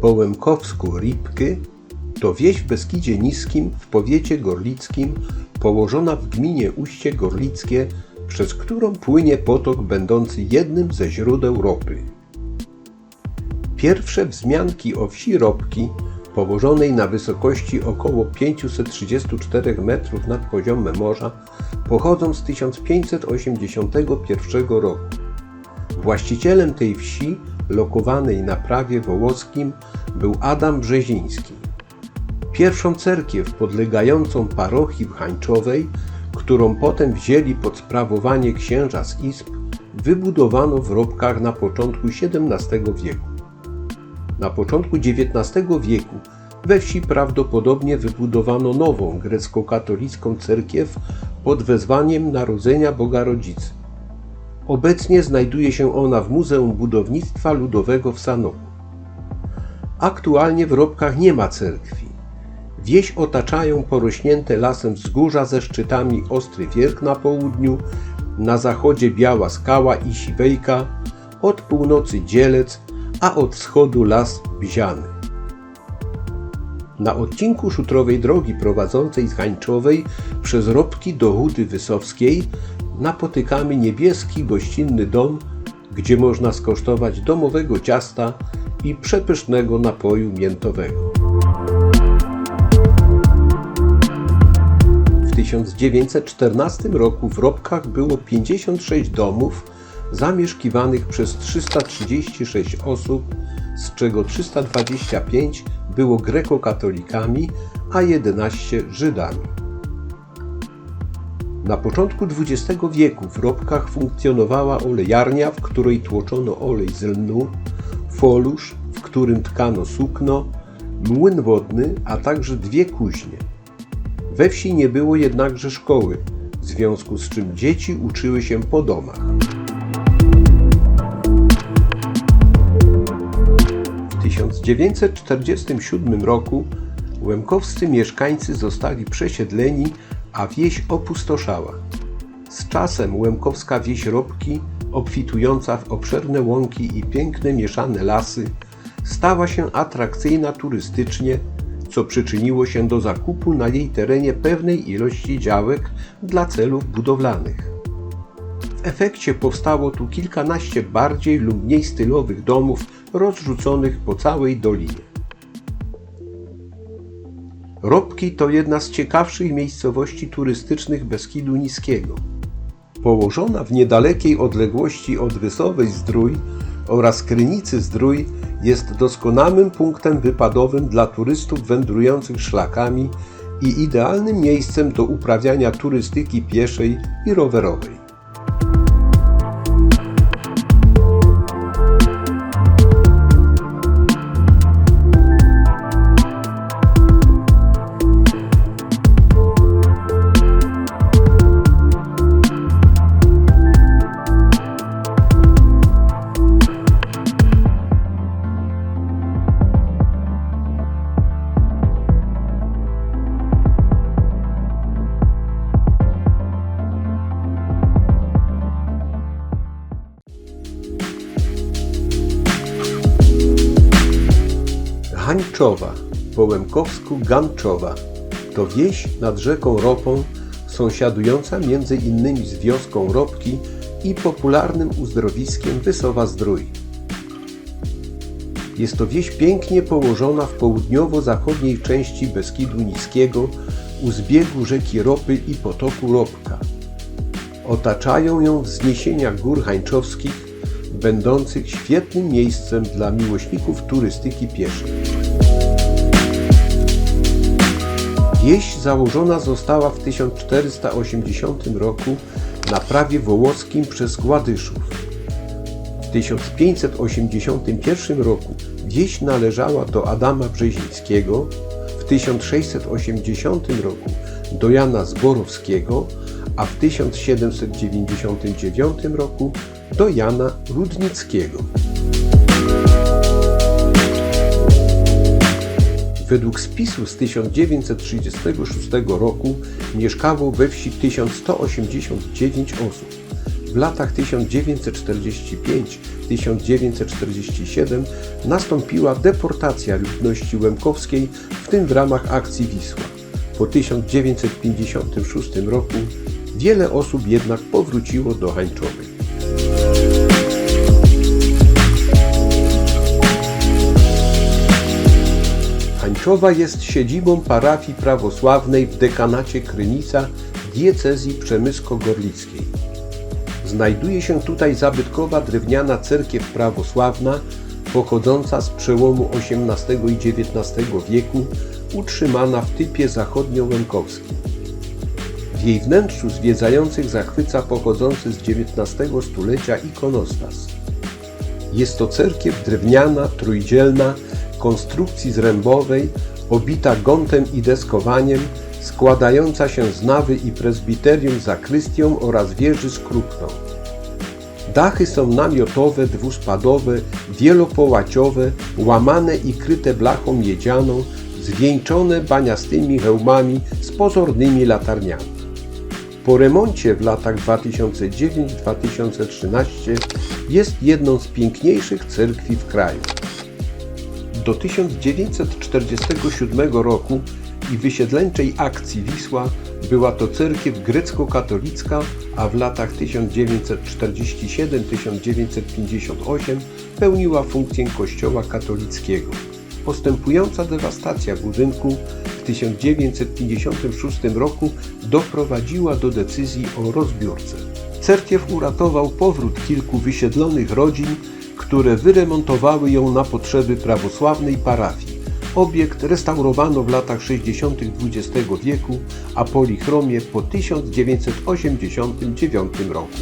po łemkowsku Ripky to wieś w Beskidzie Niskim w powiecie gorlickim, położona w gminie Uście Gorlickie, przez którą płynie potok będący jednym ze źródeł ropy. Pierwsze wzmianki o wsi Ropki, położonej na wysokości około 534 metrów nad poziomem morza, pochodzą z 1581 roku. Właścicielem tej wsi, lokowanej na prawie wołoskim, był Adam Brzeziński. Pierwszą cerkiew podlegającą parochii Hańczowej, którą potem wzięli pod sprawowanie księża z Izb, wybudowano w Robkach na początku XVII wieku. Na początku XIX wieku we wsi prawdopodobnie wybudowano nową grecko-katolicką cerkiew pod wezwaniem Narodzenia Boga Rodzicy. Obecnie znajduje się ona w Muzeum Budownictwa Ludowego w Sanoku. Aktualnie w Robkach nie ma cerkwi. Wieś otaczają porośnięte lasem wzgórza ze szczytami Ostry Wierk na południu, na zachodzie Biała Skała i Siwejka, od północy Dzielec, a od wschodu las Bziany. Na odcinku szutrowej drogi prowadzącej z Hańczowej przez Robki do Huty Wysowskiej napotykamy niebieski gościnny dom, gdzie można skosztować domowego ciasta i przepysznego napoju miętowego. W 1914 roku w Robkach było 56 domów zamieszkiwanych przez 336 osób, z czego 325 było grekokatolikami, a 11 Żydami. Na początku XX wieku w Robkach funkcjonowała olejarnia, w której tłoczono olej z lnu, folusz, w którym tkano sukno, młyn wodny, a także dwie kuźnie. We wsi nie było jednakże szkoły, w związku z czym dzieci uczyły się po domach. W 1947 roku łemkowscy mieszkańcy zostali przesiedleni, a wieś opustoszała. Z czasem łemkowska wieś Robki, obfitująca w obszerne łąki i piękne mieszane lasy, stała się atrakcyjna turystycznie, co przyczyniło się do zakupu na jej terenie pewnej ilości działek dla celów budowlanych. W efekcie powstało tu kilkanaście bardziej lub mniej stylowych domów rozrzuconych po całej dolinie. Robki to jedna z ciekawszych miejscowości turystycznych Beskidu Niskiego. Położona w niedalekiej odległości od Wysowej Zdrój oraz Krynicy Zdrój jest doskonałym punktem wypadowym dla turystów wędrujących szlakami i idealnym miejscem do uprawiania turystyki pieszej i rowerowej. Hańczowa, po łemkowsku Ganczowa, to wieś nad rzeką Ropą, sąsiadująca między innymi z wioską Ropki i popularnym uzdrowiskiem Wysowa Zdrój. Jest to wieś pięknie położona w południowo-zachodniej części Beskidu Niskiego, u zbiegu rzeki Ropy i potoku Ropka. Otaczają ją wzniesienia gór hańczowskich, będących świetnym miejscem dla miłośników turystyki pieszej. Wieś założona została w 1480 roku na prawie wołoskim przez Gładyszów. W 1581 roku wieś należała do Adama Brzezińskiego, w 1680 roku do Jana Zborowskiego, a w 1799 roku do Jana Rudnickiego. Według spisu z 1936 roku mieszkało we wsi 1189 osób. W latach 1945-1947 nastąpiła deportacja ludności łemkowskiej, w tym w ramach akcji Wisła. Po 1956 roku wiele osób jednak powróciło do Hańczowej. Hańczowa jest siedzibą parafii prawosławnej w dekanacie Krynica diecezji przemysko-gorlickiej. Znajduje się tutaj zabytkowa drewniana cerkiew prawosławna pochodząca z przełomu XVIII i XIX wieku, utrzymana w typie zachodnio-łękowskim. W jej wnętrzu zwiedzających zachwyca pochodzący z XIX stulecia ikonostas. Jest to cerkiew drewniana, trójdzielna, konstrukcji zrębowej, obita gątem i deskowaniem, składająca się z nawy i prezbiterium zakrystią oraz wieży z. Dachy są namiotowe, dwuspadowe, wielopołaciowe, łamane i kryte blachą miedzianą, zwieńczone baniastymi hełmami z pozornymi latarniami. Po remoncie w latach 2009-2013 jest jedną z piękniejszych cerkwi w kraju. Do 1947 roku i wysiedleńczej akcji Wisła była to cerkiew grecko-katolicka, a w latach 1947-1958 pełniła funkcję kościoła katolickiego. Postępująca dewastacja budynku w 1956 roku doprowadziła do decyzji o rozbiórce. Cerkiew uratował powrót kilku wysiedlonych rodzin, które wyremontowały ją na potrzeby prawosławnej parafii. Obiekt restaurowano w latach 60. XX wieku, a polichromie po 1989 roku.